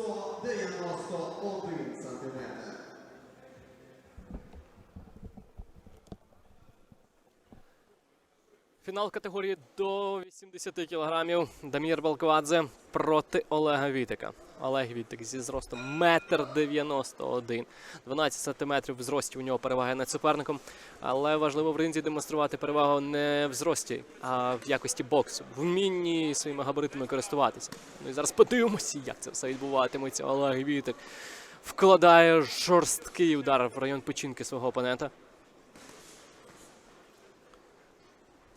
191 сантиметр. Фінал категорії до 80 кілограмів. Дамір Балквадзе проти Олега Вітика. Олег Вітик зі зростом метр 91. 12 сантиметрів в зрості у нього перевага над суперником. Але важливо в ринзі демонструвати перевагу не в зрості, а в якості боксу, в вмінні своїми габаритами користуватися. Ну і зараз подивимося, як це все відбуватиметься. Олег Вітик вкладає жорсткий удар в район печінки свого опонента.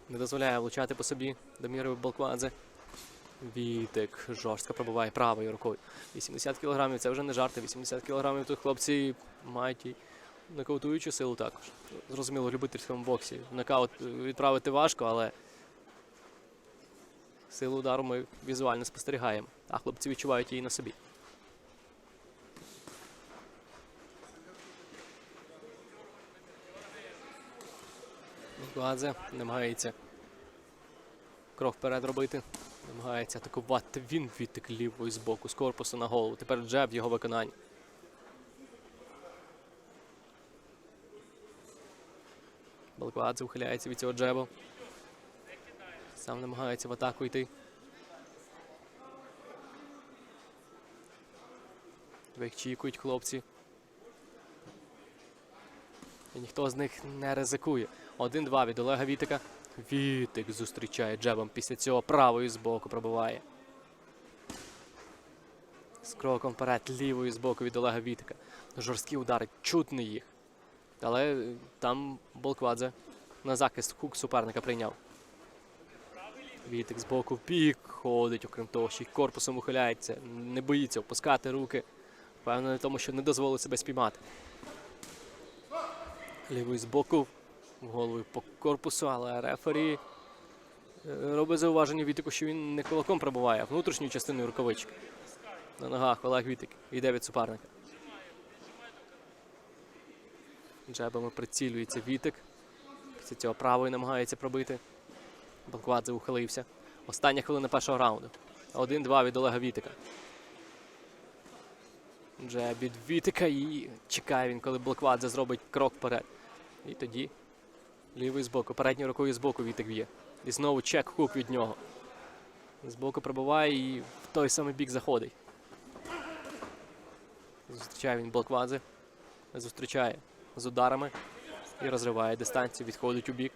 Не дозволяє влучати по собі Даміру Балквадзе. Вітик жорстко пробиває правою рукою. 80 кілограмів це вже не жарти. 80 кілограмів тут хлопці мають і нокаутуючу силу також. Зрозуміло, в любительському боксі. Нокаут відправити важко, але силу удару ми візуально спостерігаємо. А хлопці відчувають її на собі. Балквадзе намагається крок вперед робити. Намагається атакувати він відтик лівою з боку, з корпусу на голову. Тепер джеб його виконанні. Балквадзе ухиляється від цього джебу. Сам намагається в атаку йти. Вихчікують хлопці. І ніхто з них не ризикує. 1-2 від Олега Вітика. Вітик зустрічає джебом. Після цього правою з боку пробиває. З кроком вперед, лівою з боку від Олега Вітика. Жорсткі удари, чутно їх. Але там Болквадзе на захист хук суперника прийняв. Вітик з боку в бік ходить, окрім того, ще й корпусом ухиляється, не боїться опускати руки. Впевнений в тому, що не дозволить себе спіймати. Лівий з боку, головою по корпусу, але рефері е, робить зауваження Вітику, що він не кулаком пробуває, а внутрішньою частиною рукавички. На ногах Олег Вітик йде від суперника. Джебами прицілюється Вітик. Після цього правою намагається пробити. Балквадзе ухилився. Остання хвилина першого раунду. 1-2 від Олега Вітика. Джеб від Вітика і чекає він, коли Балквадзе зробить крок вперед. І тоді лівий збоку, передньою рукою збоку Вітик б'є. І знову чек-хук від нього. Збоку пробиває і в той самий бік заходить. Зустрічає він Балквадзе. Зустрічає з ударами і розриває дистанцію, відходить у бік.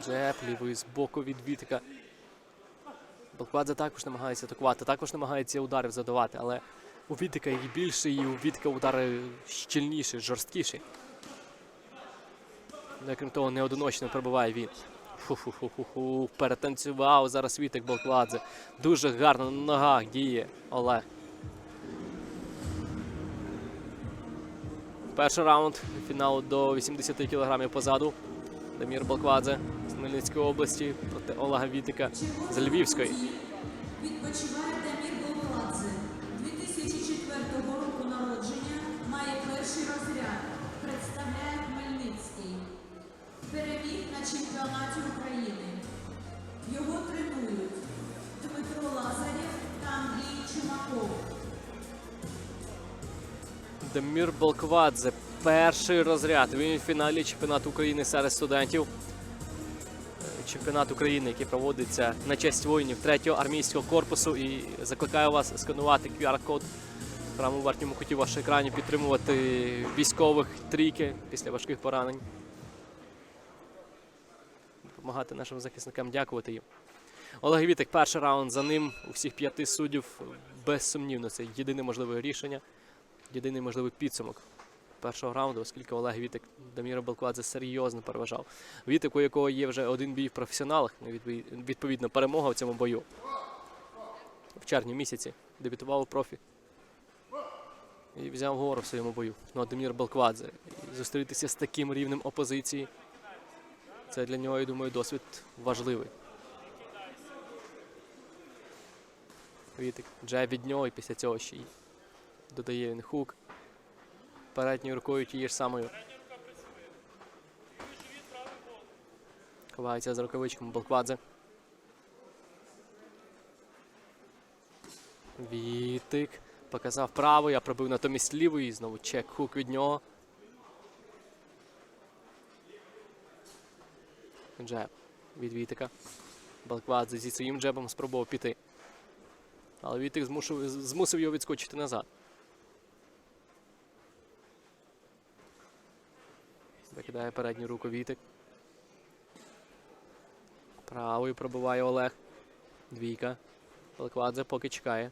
Джеб лівий збоку від Вітика. Балквадзе також намагається атакувати, також намагається ударів задавати, але у Вітика їх більше, і у Вітика удари щільніші, жорсткіші. Ну, крім того, неодиночно пробиває він. Фу-фу-фу-фу-фу. Перетанцював зараз Вітик Балквадзе. Дуже гарно на ногах діє Олег. Перший раунд фіналу до 80 кілограмів позаду. Дамір Балквадзе з Хмельницької області проти Олега Вітика з Львівської. Дамір Балквадзе. Перший розряд. Він в фіналі чемпіонату України серед студентів. Е, Чемпіонат України, який проводиться на честь воїнів 3-го армійського корпусу. І закликаю вас сканувати QR-код в правому верхньому куті вашого екрані, підтримувати військових трійки після важких поранень. Допомагати нашим захисникам, дякувати їм. Олег Вітик, перший раунд за ним у всіх п'яти суддів. Безсумнівно, це єдине можливе рішення, єдиний можливий підсумок першого раунду, оскільки Олег Вітик Даміра Балквадзе серйозно переважав. Вітик, у якого є вже один бій в професіоналах, ну, відповідно, перемога в цьому бою. В червні місяці дебютував у профі. І взяв гору в своєму бою. Ну, а Дамір Балквадзе. І зустрітися з таким рівнем опозиції. Це для нього, я думаю, досвід важливий. Вітик джеб від нього і після цього ще й Додає він хук. Передньою рукою тією ж самою. Ховається за рукавичком Балквадзе. Вітик. Показав право, я пробив натомість лівий. І знову чек хук від нього. Джеб від Вітика. Балквадзе зі своїм джебом спробував піти. Але Вітик змушив, змусив його відскочити назад. Викидає передню руку Вітик. Правою пробиває Олег. Двійка. Балквадзе поки чекає.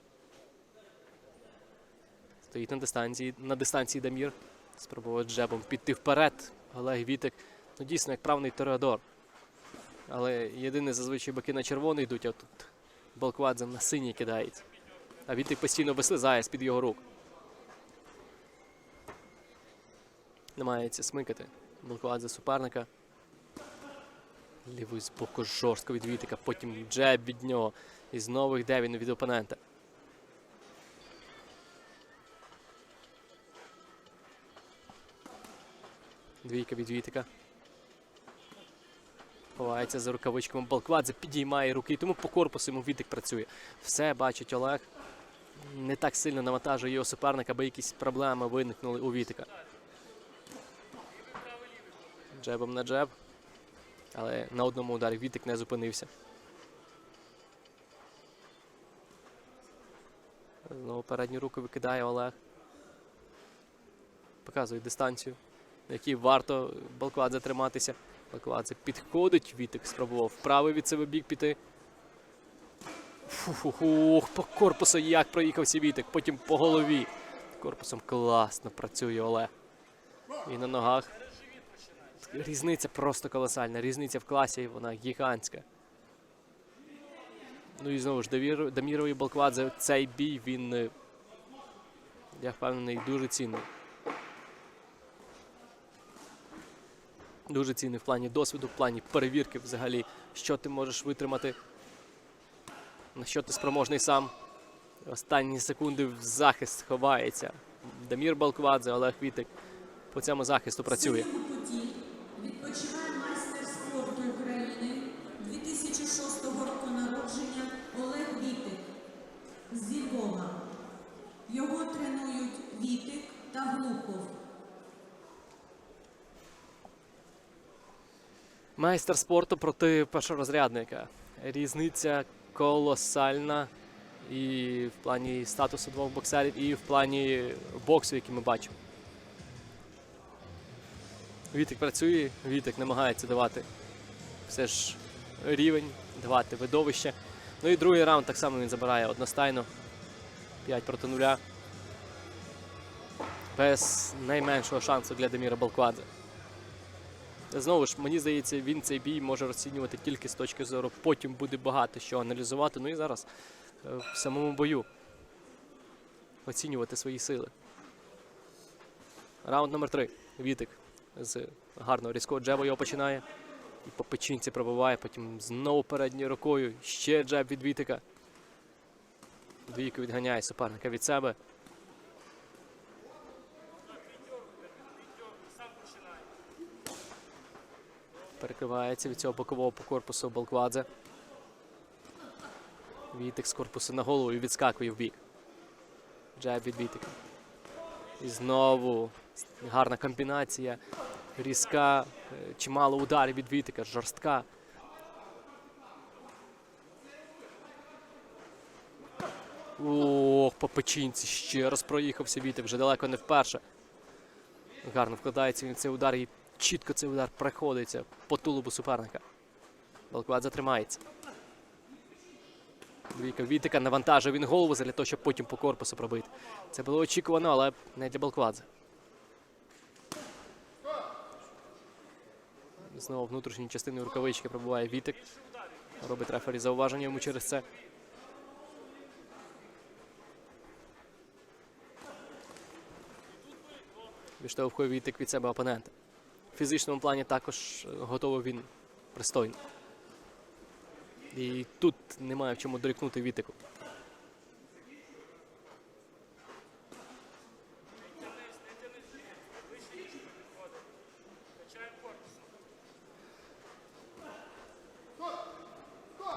Стоїть на дистанції, на дистанції Дамір. Спробував джебом піти вперед. Олег Вітик. Ну дійсно, як правний Тореадор. Але єдине зазвичай боки на червоний йдуть, а тут Балквадзе на синій кидається. А Вітик постійно вислизає з-під його рук. Намагається смикати Балквадзе суперника. Лівий з боку жорстко від Вітика, потім джеб від нього. І знову йде він від опонента. Двійка від Вітика. Ховається за рукавичками Балквадзе, підіймає руки, тому по корпусу йому Вітик працює. Все бачить Олег. Не так сильно навантажує його суперника, аби якісь проблеми виникнули у Вітика. Джебом на джеб. Але на одному ударі Вітик не зупинився. Знову передню руку викидає Олег. Показує дистанцію, на якій варто Балквадзе триматися. Балквадзе підходить, Вітик спробував вправий від себе бік піти. Фу-фу-фух, по корпусу як проїхався Вітик, потім по голові. Корпусом класно працює Олег. І на ногах. Різниця просто колосальна. Різниця в класі, вона гігантська. Ну і знову ж Дамір, Даміров і Балквадзе цей бій він, е, я впевнений, дуже цінний. Дуже цінний в плані досвіду, в плані перевірки взагалі, що ти можеш витримати, на що ти спроможний сам. Останні секунди в захист ховається. Дамір Балквадзе, Олег Вітик по цьому захисту працює. В відпочиває майстер спорту України 2006 року народження Олег Вітик зі Львова. Його тренують Вітик та Глухов. Майстер спорту проти першорозрядника. Різниця колосальна і в плані статусу двох боксерів, і в плані боксу, який ми бачимо. Вітик працює, Вітик намагається давати все ж рівень, давати видовище. Ну і другий раунд так само він забирає одностайно. 5 проти 0. Без найменшого шансу для Деміра Балквадзе. Знову ж, мені здається, він цей бій може розцінювати тільки з точки зору. Потім буде багато що аналізувати. Ну і зараз е, в самому бою оцінювати свої сили. Раунд номер 3. Вітик з гарного різкого джеба його починає. І по печінці пробиває, потім знову передньою рукою. Ще джеб від Вітика. Двійку відганяє суперника від себе. Перекривається від цього бокового по корпусу Балквадзе. Вітик з корпусу на голову і відскакує в бік. Джеб від Вітика. І знову гарна комбінація. Різка, е, чимало ударів від Вітика, жорстка. Ох, по печінці ще раз проїхався Вітик, вже далеко не вперше. Гарно вкладається він цей удар і чітко цей удар проходиться по тулубу суперника. Балквад затримається. Двійка Вітика навантажує він голову для того, щоб потім по корпусу пробити. Це було очікувано, але не для Балквадзе. Знову внутрішньою частиною рукавички пробуває Вітик. Робить рефері зауваження йому через це. Відштовхує Вітик від себе опонента. В фізичному плані також е, готовий він пристойно. І тут немає в чому дорікнути Вітику.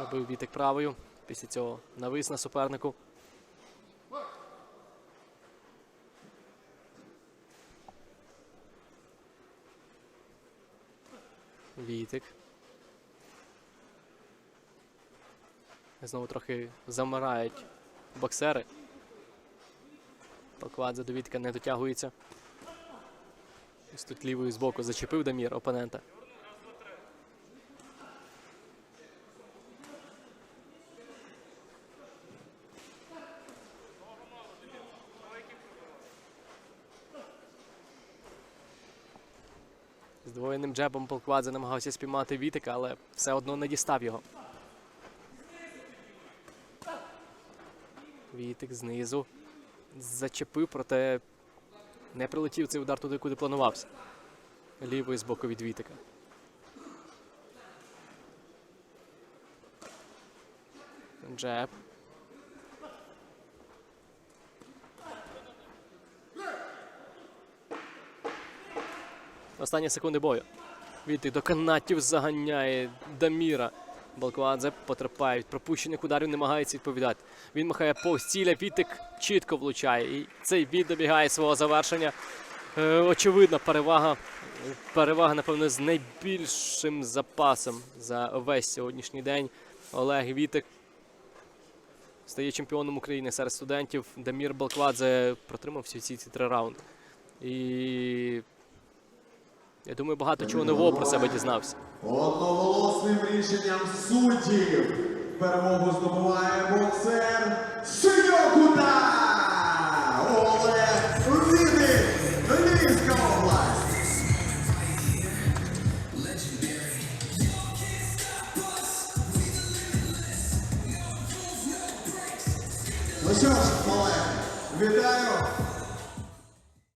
Пробив вітик правою. Після цього навис на супернику. Вітик. Знову трохи замирають боксери. Покладзе до Вітика не дотягується. Ось тут лівою збоку зачепив Дамір опонента. Здвоєним джебом Полквадзе намагався спіймати Вітика, але все одно не дістав його. Вітик знизу зачепив, проте не прилетів цей удар туди, куди планувався. Лівий з боку від Вітика. Джеб. Останні секунди бою. Вітик до канатів заганяє Даміра. Балкуадзе потерпає від пропущених ударів, намагається відповідати. Він махає повз ціля, Вітик чітко влучає. І цей бій добігає свого завершення. Е, очевидна перевага. Перевага, напевно, з найбільшим запасом за весь сьогоднішній день. Олег Вітик стає чемпіоном України серед студентів. Дамір Балквадзе протримав всі ці три раунди. І я думаю, багато чого нового про себе дізнався. Одноголосним рішенням суддів перемогу здобуває боксер Синьокута Олег Вінник,